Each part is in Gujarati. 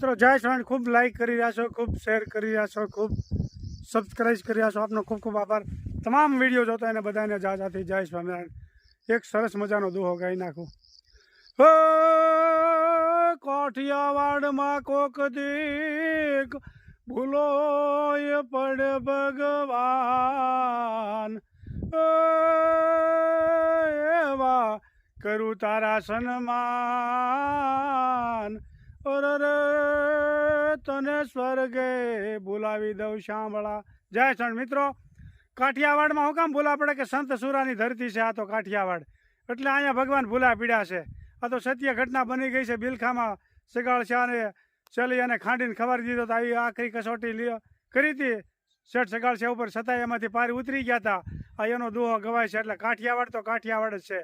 મિત્રો, જય સ્વામી ખૂબ લાઈક કરી રહ્યા છો, ખૂબ શેર કરી રહ્યા છો, ખૂબ સબસ્ક્રાઈબ કરી રહ્યા છો. આપનો ખૂબ ખૂબ આભાર. તમામ વીડિયો જોતો એને બધાને જા જાતી જય સ્વામિનારાયણ. એક સરસ મજાનો દુહો ગાઈ નાખું. કોઠિયાવાડમાં કોક દીક ભૂલો પડે ભગવાન. એવા કરું તારા સન્માન. તને સ્વર્ગે બોલાવી દઉં સાંભળા જય સણ મિત્રો, કાઠિયાવાડમાં હું કામ ભૂલા પડે કે સંત સુરાની ધરતી છે, આ તો કાઠિયાવાડ. એટલે અહીંયા ભગવાન ભૂલા પીડ્યા છે. આ તો સત્ય ઘટના બની ગઈ છે, બિલખામાં સગાળ શાહને ચલી અને ખાંડીને ખબર દીધો તો આવી આખરી કસોટી લ્યો. કરી હતી. શેઠ સગાળ છે ઉપર છતાંય એમાંથી પારી ઉતરી ગયા હતા આ એનો દુહો ગવાય છે, એટલે કાઠિયાવાડ તો કાઠિયાવાડ જ છે.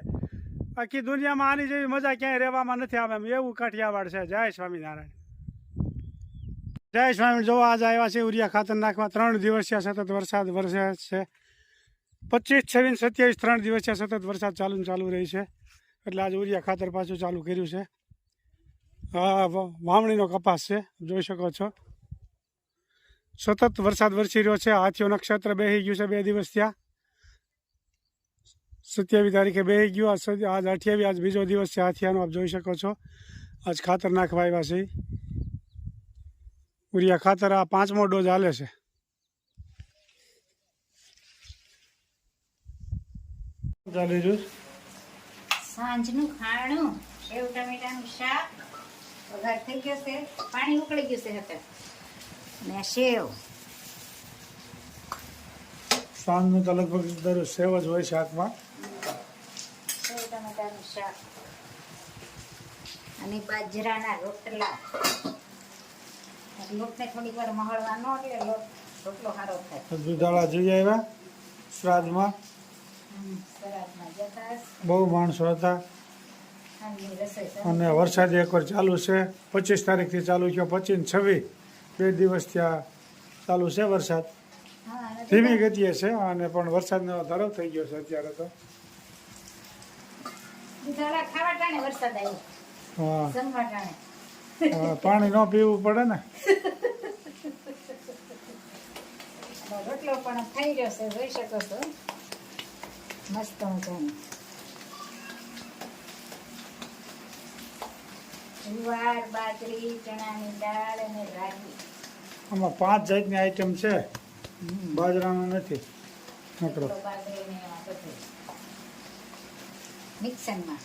આખી દુનિયામાં આની જેવી મજા ક્યાંય રહેવામાં નથી આવે એમ. એવું કાઠિયાવાડ છે. જય સ્વામિનારાયણ. જય સ્વામી જો આજે આવ્યા છે ઉરિયા ખાતર નાખવા ત્રણ દિવસીય સતત વરસાદ વરસે છે. પચીસ, છવ્વીસ, સત્યાવીસ, ત્રણ દિવસીય સતત વરસાદ ચાલુ ચાલુ રહી છે. એટલે આજે ઉરિયા ખાતર પાછું ચાલુ કર્યું છે. વાવણીનો કપાસ છે. જોઈ શકો છો. સતત વરસાદ વરસી રહ્યો છે. હાથીઓ નક્ષત્ર બેસી ગયું છે બે દિવસ ત્યાં. સત્યાવીસ તારીખે બે ગયું. આજ આજ અઠ્યાવીસ આજ બીજો દિવસ છે. હાથિયાનો આપ જોઈ શકો છો. આજ ખાતર નાખવા આવ્યા છે. ઉરિયા ખાતર આ પાંચમો ડોઝ હાલે છે. ચાલી સાંજનું ખાણું સેવ ટમેટાનું શાક વઘાર થઈ ગયો છે. પાણી ઉકળી ગયું છે હતા ને સેવ. સાંજનું તો લગભગ દરરોજ સેવ જ હોય શાકમાં. સેવ ટમેટાનું શાક. અને બાજરાના રોટલા. લોટને થોડીક વાર મહળવાનો એટલે લોટ રોટલો સારો થાય. દુધાળા જોઈ આવ્યા? શ્રાદ્ધમાં? બહુ માણસો હતા. અને વરસાદ એકવાર ચાલુ છે. પચીસ તારીખથી ચાલુ થયો પચીસ છવ્વીસ. બે દિવસ ત્યાં ચાલુ છે વરસાદ. ધીમી ગતિએ છે અને પણ વરસાદનો ધરાવ થઈ ગયો છે અત્યારે તો. દુધાળા ખાવા ટાણે વરસાદ આવ્યો જમવા ટાણે. પાણી ન પીવું પડે ને. રોટલો પણ થઈ ગયો છે જોઈ શકો છો. મસ્ત મજાનો. જુવાર બાજરી ચણાની દાળ અને રાગી. આમાં પાંચ જાતની આઈટમ છે. બાજરાનું નથી. નકરો. બાજરી ને બધું. મિક્સરમાં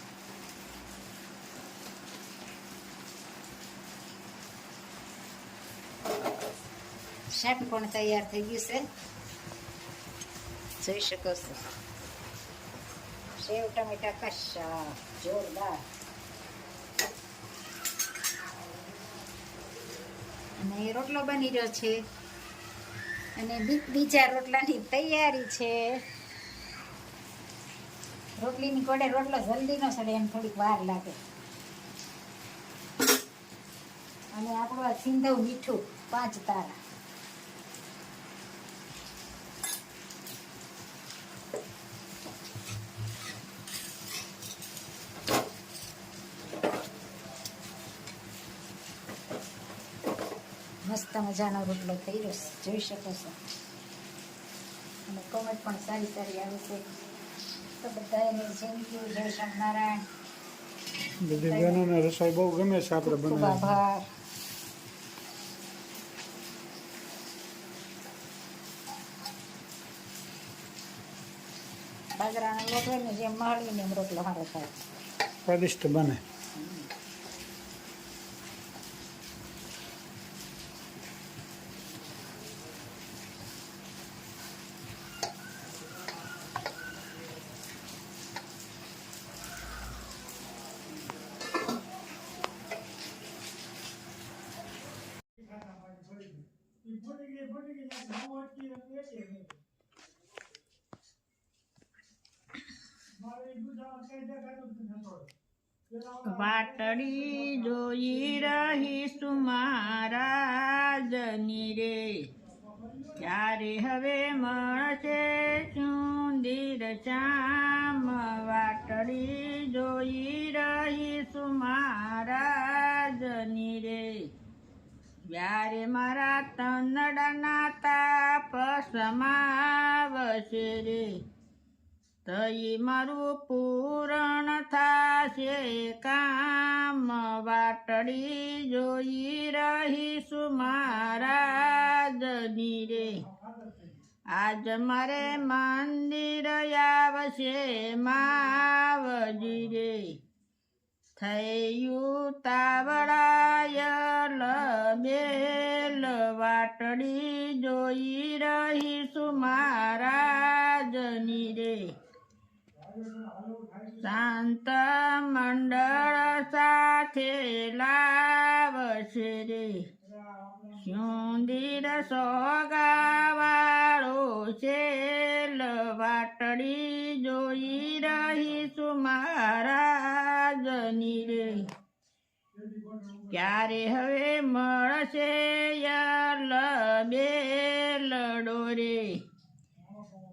શાક પણ તૈયાર થઈ ગયું છે. જોઈ શકો છો. સેવ ટમેટા કશા જોરદાર. અને રોટલો બની રહ્યો છે. અને બીજા રોટલાની તૈયારી છે. રોટલીની કોડે રોટલો જલ્દી ન સડે, એમ થોડીક વાર લાગે. અને આપણું આ સિંધવ મીઠું, પાંચ તારા. મસ્ત મજાનો રોટલો થઈ રહ્યો જોઈ શકો છો. અને કોમેન્ટ પણ સારી સારી આવે છે. તો બધા એને થેન્ક યુ જય સ્વામિનારાયણ બધી બહેનોને રસોઈ બહુ ગમે છે આપણે બનાવી આભાર. બાજરાનો લોટ ને જેમ માળવીને એમ રોટલો સારો થાય. સ્વાદિષ્ટ બને. વાટડી જોઈ રહી સુમારાજની રે ક્યારે હવે મળશે ચુંદીર શ્યામ વાટડી જોઈ રહી સુમારાજની રે વ્યારે મારા તનડાના તાપ સમાવશે રે? તઈ મારું પૂરણ થાશે, કામ વાટડી જોઈ રહીશું મહારાજની રે આજ મારે મંદિર આવશે માવજી રે. થયું તાવડાયલ બેલ વાટડી શાંત મંડળ સાથે લાવશે રે. સુંદર સોગાવાળો શેલ વાટડી જોઈ રહીશું મહારાજની રે. ક્યારે હવે મળશે યલ બેલડો રે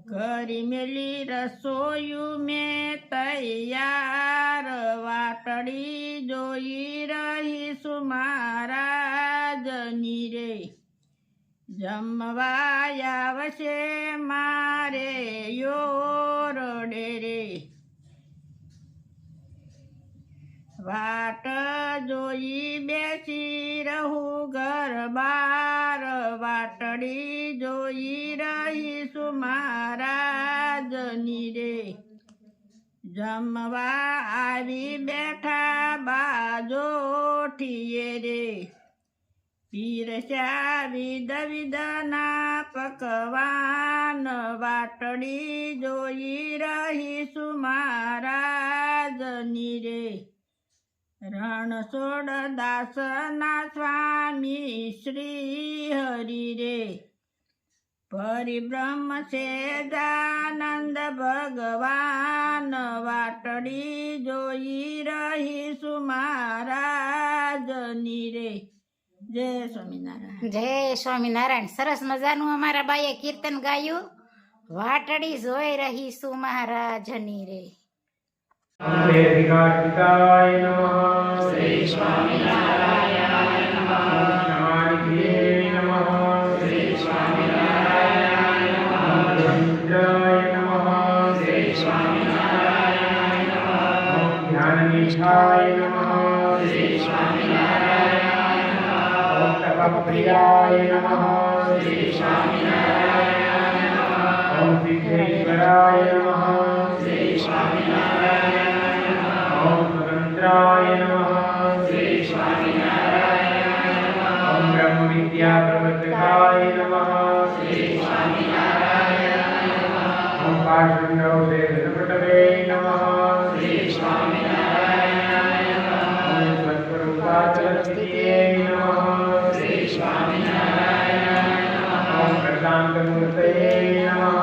કરી મેલી રસોયું મેં તૈયાર. વાટડી જોઈ રહીશું મહારાજની રે. જમવાયા આવશે મારે યોરડે રે. વાટ જોઈ બેસી રહું ઘર બાર. વાટડી જોઈ રહીશું જમવા આવી બેઠા બાજોઠીએ રે. પીરસ્યા વિધ વિધના પકવાન વાટડી જોઈ રહીશું મહારાજની રે. રણછોડ દાસના સ્વામી શ્રી હરિ રે. પરિબ્રહ્મ સેજાનંદ ભગવાન વાટડી જોઈ રહી સુમારાજની રે જય સ્વામિનારાયણ. જય સ્વામિનારાયણ. સરસ મજાનું અમારા બાઈએ કીર્તન ગાયું. વાટડી જોઈ રહીશું મહારાજની રે શ્રી સ્વામિનારાયણ. નમઃ જ્ઞાનનિષ્ઠાય નમઃ શ્રી સ્વામિનારાયણ નમઃ ઓમ તપપ્રિયાય નમઃ શ્રી સ્વામિનારાયણ નમઃ ઓમ સિદ્ધેશ્વરાય નમઃ શ્રી ઓમ સ્વતંત્રાય નમઃ શ્રી સ્વામિનારાયણ નમઃ ઓમ બ્રહ્મ વિદ્યા પ્રવર્તકાય નમઃ શ્રી સ્વામિનારાયણ નમઃ ઓમ પાર્શ્વંડવ श्रीस्वामिनारायण ॐ प्रशान्तमूर्तये नमः।